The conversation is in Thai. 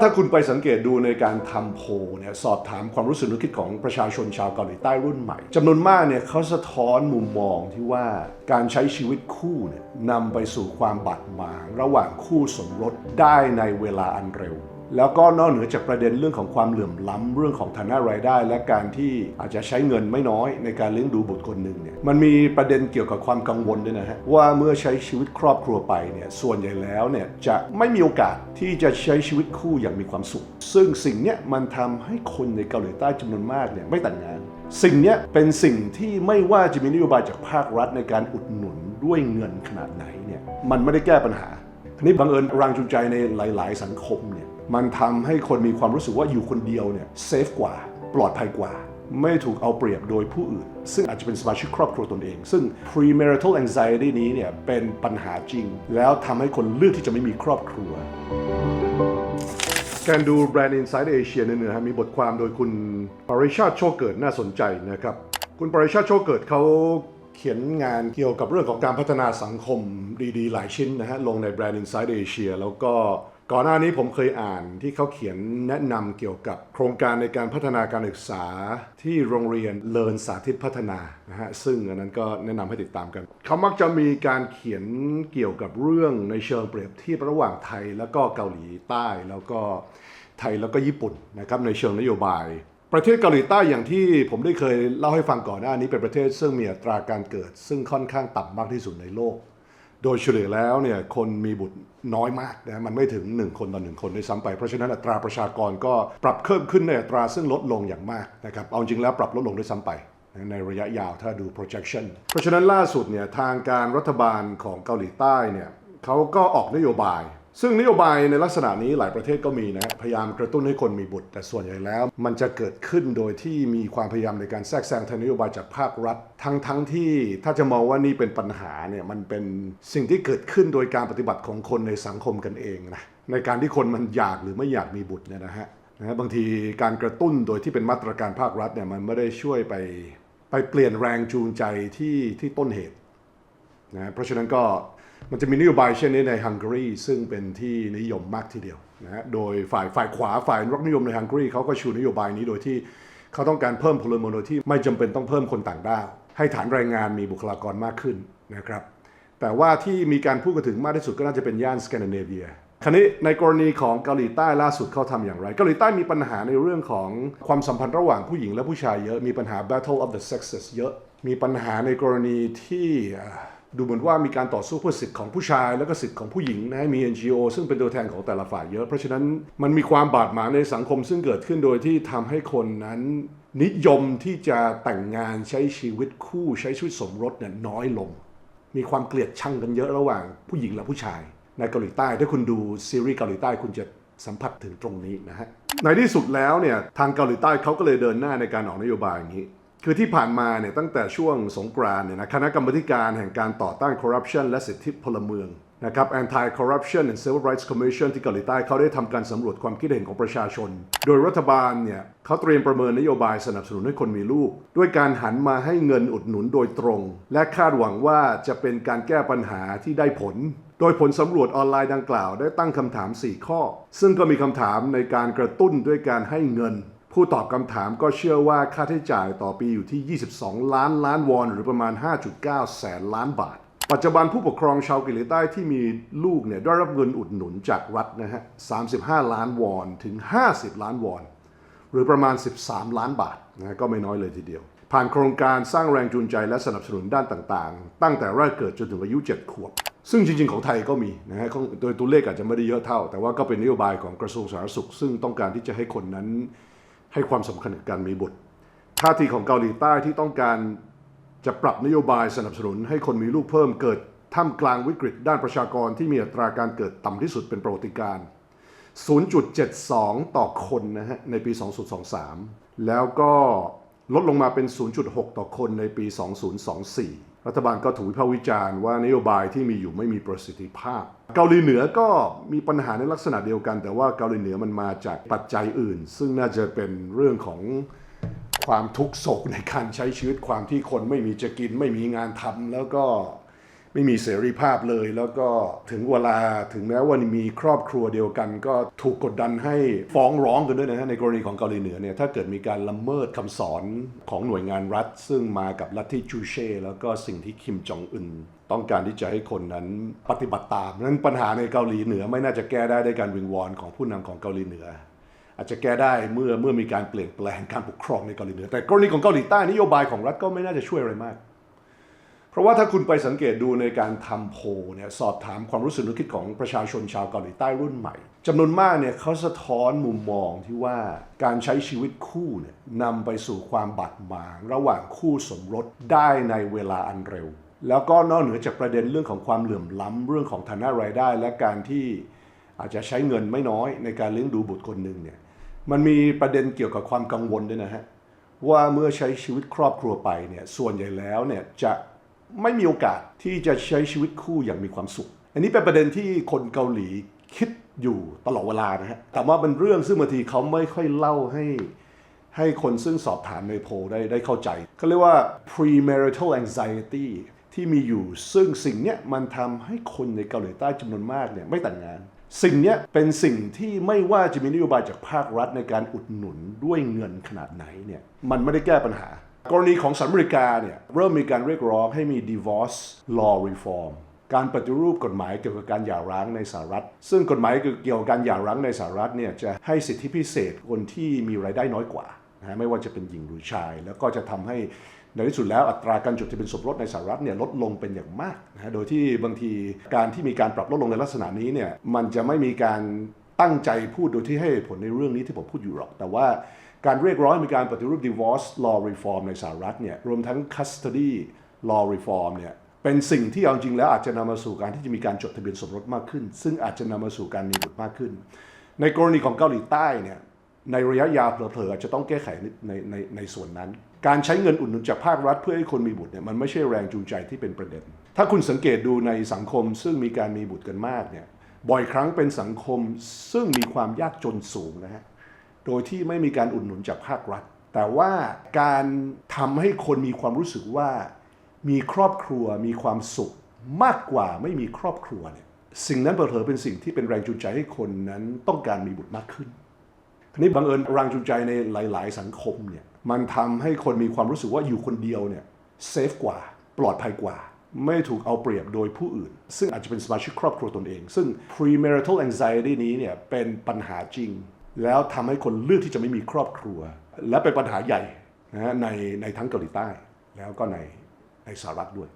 ถ้าคุณไปสังเกตดูในการทำโพเนี่ยสอบถามความรู้สึกนึกคิดของประชาชนชาวเกาหลีใต้รุ่นใหม่จำนวนมากเนี่ยเขาสะท้อนมุมมองที่ว่าการใช้ชีวิตคู่เนี่ยนำไปสู่ความบาดหมาง ระหว่างคู่สมรสได้ในเวลาอันเร็ว แล้วก็นอกเหนือจากประเด็นเรื่องของความเหลื่อมล้ำเรื่องของฐานะรายได้ และการที่อาจจะใช้เงินไม่น้อยในการเลี้ยงดูบุตรคนหนึ่งเนี่ยมันมีประเด็นเกี่ยวกับความกังวลด้วยนะฮะว่าเมื่อใช้ชีวิตครอบครัวไปเนี่ยส่วนใหญ่แล้วเนี่ยจะไม่มีโอกาสที่จะใช้ชีวิตคู่อย่างมีความสุข ซึ่งสิ่งเนี้ยมันทำให้คนในเกาหลีใต้จำนวนมากเนี่ยไม่แต่งงาน สิ่งเนี้ยเป็นสิ่งที่ไม่ว่าจะมีนโยบายจากภาครัฐในการอุดหนุนด้วยเงินขนาดไหนเนี่ยมันไม่ได้แก้ปัญหาทีนี้บังเอิญแรงจูงใจในหลาย ๆ สังคมเนี่ย มันทำให้คนมีความรู้สึกว่าอยู่คนเดียวเนี่ยเซฟกว่าปลอดภัยกว่า ไม่ถูกเอาเปรียบโดยผู้อื่น ซึ่งอาจจะเป็นสมาชิกครอบครัวตนเอง ซึ่ง premarital anxiety นี้เนี่ยเป็นปัญหาจริง แล้วทำให้คนเลือกที่จะไม่มีครอบครัวการดูแบรนด์ Inside Asia เนี่ยนะฮะมีบทความโดยคุณปริชาติโชคเกิดน่าสนใจนะครับ คุณปริชาติโชคเกิดเขาเขียนงานเกี่ยวกับเรื่องของการพัฒนาสังคมดีๆ หลายชิ้นนะฮะลงในแบรนด์ Inside Asia แล้วก็ ก่อนหน้านี้ผมเคยอ่านที่เขาเขียนแนะนำเกี่ยวกับโครงการในการพัฒนาการศึกษาที่โรงเรียนเลินสาธิตพัฒนานะฮะซึ่งอันนั้นก็แนะนำให้ติดตามกัน เขามักจะมีการเขียนเกี่ยวกับเรื่องในเชิงเปรียบเทียบระหว่างไทยแล้วก็เกาหลีใต้แล้วก็ไทยแล้วก็ญี่ปุ่นนะครับในเชิงนโยบาย ประเทศเกาหลีใต้อย่างที่ผมได้เคยเล่าให้ฟังก่อนหน้านี้เป็นประเทศซึ่งมีอัตราการเกิด ซึ่งค่อนข้างต่ำมากที่สุดในโลก โดยเฉลี่ยแล้วเนี่ยคนมีบุตรน้อยมากนะมันไม่ถึง 1 คนต่อหนึ่งคนด้วยซ้ำไป เพราะฉะนั้นอัตราประชากรก็ปรับเพิ่มขึ้นในอัตราซึ่งลดลงอย่างมากนะครับเอาจริงแล้วปรับลดลงด้วยซ้ำไปในระยะยาวถ้าดู projection เพราะฉะนั้นล่าสุดเนี่ยทางการรัฐบาลของเกาหลีใต้เนี่ยเขาก็ออกนโยบาย ซึ่งนโยบายในลักษณะนี้หลายประเทศก็มีนะพยายามกระตุ้นให้คนมีบุตร แต่ส่วนใหญ่แล้ว มันจะเกิดขึ้นโดยที่มีความพยายามในการแทรกแซงทางนโยบายจากภาครัฐ ทั้งทั้งที่ถ้าจะมองว่านี่เป็นปัญหาเนี่ยมันเป็นสิ่งที่เกิดขึ้นโดยการปฏิบัติของคนในสังคมกันเองนะในการที่คนมันอยากหรือไม่อยากมีบุตรเนี่ยนะฮะนะฮะบางทีการกระตุ้นโดยที่เป็นมาตรการภาครัฐเนี่ยมันไม่ได้ช่วยไปไปเปลี่ยนแรงจูงใจที่ที่ต้นเหตุนะเพราะฉะนั้นก็ มันจะมีนโยบายเช่นนี้ในฮังการีซึ่งเป็นที่นิยมมากทีเดียวนะฮะโดยฝ่ายฝ่ายขวาฝ่ายรักนิยมในฮังการีเขาก็ชูนโยบายนี้โดยที่เขาต้องการเพิ่มพลเมืองโดยที่ไม่จำเป็นต้องเพิ่มคนต่างด้าวให้ฐานแรงงานมีบุคลากรมากขึ้นนะครับแต่ว่าที่มีการพูดกันถึงมากที่สุดก็น่าจะเป็นย่านสแกนดิเนเวียคราวนี้ในกรณีของเกาหลีใต้ล่าสุดเขาทำอย่างไร เกาหลีใต้มีปัญหาในเรื่องของความสัมพันธ์ระหว่างผู้หญิงและผู้ชายเยอะมีปัญหา battle of the sexes เยอะ มีปัญหาในกรณีที่ ดูเหมือนว่ามีการต่อสู้เพื่อสิทธิ์ของผู้ชายแล้วก็สิทธิ์ของผู้หญิงนะมี NGO ซึ่งเป็นตัวแทนของแต่ละฝ่ายเยอะ เพราะฉะนั้นมันมีความบาดหมางในสังคมซึ่งเกิดขึ้นโดยที่ทำให้คนนั้น นิยมที่จะแต่งงานใช้ชีวิตคู่ใช้ชีวิตสมรสเนี่ยน้อยลง มีความเกลียดชังกันเยอะระหว่างผู้หญิงและผู้ชาย ในเกาหลีใต้ถ้าคุณดูซีรีส์เกาหลีใต้คุณจะสัมผัสถึงตรงนี้นะฮะในที่สุดแล้วเนี่ยทางเกาหลีใต้เขาก็เลยเดินหน้าในการออกนโยบายอย่างนี้ คือที่ผ่านมาเนี่ยตั้งแต่ช่วงสงกรานเนี่ยนะคณะกรรมการแห่งการต่อต้านคอร์รัปชันและสิทธิพลเมืองนะครับ Anti Corruption and Civil Rights Commission ที่เกาหลีใต้เขาได้ทำการสำรวจความคิดเห็นของประชาชน โดยรัฐบาลเนี่ยเขาเตรียมประเมินนโยบายสนับสนุนให้คนมีลูก ด้วยการหันมาให้เงินอุดหนุนโดยตรง และคาดหวังว่าจะเป็นการแก้ปัญหาที่ได้ผล โดยผลสำรวจออนไลน์ดังกล่าวได้ตั้งคำถาม 4 ข้อ ซึ่งก็มีคำถามในการกระตุ้นด้วยการให้เงิน ผู้ตอบคำถามก็เชื่อว่าค่าใช้จ่ายต่อปีอยู่ที่ 22 ล้านล้านวอน หรือประมาณ 5.9 แสนล้านบาท ปัจจุบันผู้ปกครองชาวเกาหลีใต้ที่มีลูกเนี่ยได้รับเงินอุดหนุนจากรัฐนะฮะ 35 ล้านวอนถึง 50 ล้านวอน หรือประมาณ 13 ล้านบาทนะฮะก็ไม่น้อยเลยทีเดียว ผ่านโครงการสร้างแรงจูงใจและสนับสนุนด้านต่างๆ ตั้งแต่แรกเกิดจนถึงอายุ 7 ขวบซึ่งจริงๆ ของไทยก็มีนะฮะโดยตัวเลขอาจจะไม่ได้เยอะเท่า แต่ว่าก็เป็นนโยบายของกระทรวงสาธารณสุข ซึ่งต้องการที่จะให้คนนั้น ให้ความสำคัญกับการมีบุตรท่าทีของเกาหลีใต้ที่ต้องการจะปรับนโยบายสนับสนุนให้คนมีลูกเพิ่มเกิดท่ามกลางวิกฤตด้านประชากรที่มีอัตราการเกิดต่ำที่สุดเป็นประวัติการณ์0.72 ต่อคนนะฮะในปี 2023 แล้วก็ลดลงมาเป็น 0.6 ต่อคนในปี 2024 รัฐบาลก็ถูกวิพากษ์วิจารณ์ว่านโยบายที่มีอยู่ไม่มีประสิทธิภาพ เกาหลีเหนือก็มีปัญหาในลักษณะเดียวกัน แต่ว่าเกาหลีเหนือมันมาจากปัจจัยอื่น ซึ่งน่าจะเป็นเรื่องของความทุกโศกในการใช้ชีวิตความที่คนไม่มีจะกิน ไม่มีงานทำแล้วก็ ไม่มีเสรีภาพเลย แล้วก็ถึงเวลาถึงแม้ว่ามีครอบครัวเดียวกัน ก็ถูกกดดันให้ฟ้องร้องกันด้วยนะฮะในกรณีของเกาหลีเหนือเนี่ยถ้าเกิดมีการละเมิดคำสอนของหน่วยงานรัฐ ซึ่งมากับลัทธิจูเช่แล้วก็สิ่งที่คิมจองอึนต้องการที่จะให้คนนั้นปฏิบัติตามนั้นปัญหาในเกาหลีเหนือไม่น่าจะแก้ได้ด้วยการวิงวอนของผู้นำของเกาหลีเหนือ อาจจะแก้ได้เมื่อเมื่อมีการเปลี่ยนแปลงการปกครองในเกาหลีเหนือ แต่กรณีของเกาหลีใต้นโยบายของรัฐก็ไม่น่าจะช่วยอะไรมาก ราะว่าถ้าคุณไปสังเกตดูในการทำโพเนี่ยสอบถามความรู้สึกนึกคิดของประชาชนชาวเกาหลีใต้รุ่นใหม่จำนวนมากเนี่ยเขาสะท้อนมุมมองที่ว่าการใช้ชีวิตคู่เนี่ยนำไปสู่ความบาดหมางระหว่างคู่สมรสได้ในเวลาอันเร็ว แล้วก็นอกเหนือจากประเด็นเรื่องของความเหลื่อมล้ำเรื่องของฐานะรายได้ และการที่อาจจะใช้เงินไม่น้อยในการเลี้ยงดูบุตรคนหนึ่งเนี่ยมันมีประเด็นเกี่ยวกับความกังวลด้วยนะฮะว่าเมื่อใช้ชีวิตครอบครัวไปเนี่ยส่วนใหญ่แล้วเนี่ยจะ ไม่มีโอกาสที่จะใช้ชีวิตคู่อย่างมีความสุข อันนี้เป็นประเด็นที่คนเกาหลีคิดอยู่ตลอดเวลานะฮะ แต่ว่าเป็นเรื่องซึ่งบางทีเขาไม่ค่อยเล่าให้ให้คนซึ่งสอบถามในโพลได้ได้เข้าใจ เขาเรียกว่า premarital anxiety ที่มีอยู่ซึ่งสิ่งเนี้ยมันทำให้คนในเกาหลีใต้จำนวนมากเนี่ยไม่แต่งงาน สิ่งเนี้ยเป็นสิ่งที่ไม่ว่าจะมีนโยบายจากภาครัฐในการอุดหนุนด้วยเงินขนาดไหนเนี่ยมันไม่ได้แก้ปัญหา กรณีของสหรัฐอเมริกาเนี่ยเริ่มมีการเรียกร้องให้มี divorce law reform การปฏิรูปกฎหมายเกี่ยวกับการหย่าร้างในสหรัฐ ซึ่งกฎหมายเกี่ยวกับการหย่าร้างในสหรัฐเนี่ยจะให้สิทธิพิเศษคนที่มีรายได้น้อยกว่านะฮะไม่ว่าจะเป็นหญิงหรือชาย แล้วก็จะทำให้ในที่สุดแล้วอัตราการจดทะเบียนสมรสในสหรัฐเนี่ยลดลงเป็นอย่างมากนะฮะโดยที่บางทีการที่มีการปรับลดลงในลักษณะนี้เนี่ยมันจะไม่มีการตั้งใจพูดโดยที่ให้ผลในเรื่องนี้ที่ผมพูดอยู่หรอก แต่ว่า การเรียกร้องมีการปฏิรูป divorce law reform ในสหรัฐเนี่ยรวมทั้ง custody law reform เนี่ยเป็นสิ่งที่เอาจริงแล้วอาจจะนำมาสู่การที่จะมีการจดทะเบียนสมรสมากขึ้น ซึ่งอาจจะนำมาสู่การมีบุตรมากขึ้น ในกรณีของเกาหลีใต้เนี่ยในระยะยาวเผลอๆอาจจะต้องแก้ไขในในในส่วนนั้น การใช้เงินอุดหนุนจากภาครัฐเพื่อให้คนมีบุตรเนี่ยมันไม่ใช่แรงจูงใจที่เป็นประเด็น ถ้าคุณสังเกตดูในสังคมซึ่งมีการมีบุตรกันมากเนี่ยบ่อยครั้งเป็นสังคมซึ่งมีความยากจนสูงนะฮะ โดยที่ไม่มีการอุดหนุนจากภาครัฐ แต่ว่าการทำให้คนมีความรู้สึกว่ามีครอบครัวมีความสุขมากกว่าไม่มีครอบครัวเนี่ยสิ่งนั้นเผลอๆเป็นสิ่งที่เป็นแรงจูงใจให้คนนั้นต้องการมีบุตรมากขึ้นทีนี้บังเอิญแรงจูงใจในหลาย ๆ สังคมเนี่ยมันทำให้คนมีความรู้สึกว่าอยู่คนเดียวเนี่ยเซฟกว่าปลอดภัยกว่า ไม่ถูกเอาเปรียบโดยผู้อื่น ซึ่งอาจจะเป็นสมาชิกครอบครัวตนเอง ซึ่ง premarital anxiety นี้เนี่ยเป็นปัญหาจริง แล้วทำให้คนเลือกที่จะไม่มีครอบครัว และเป็นปัญหาใหญ่นะในในทั้งเกาหลีใต้ แล้วก็ในในสหรัฐด้วย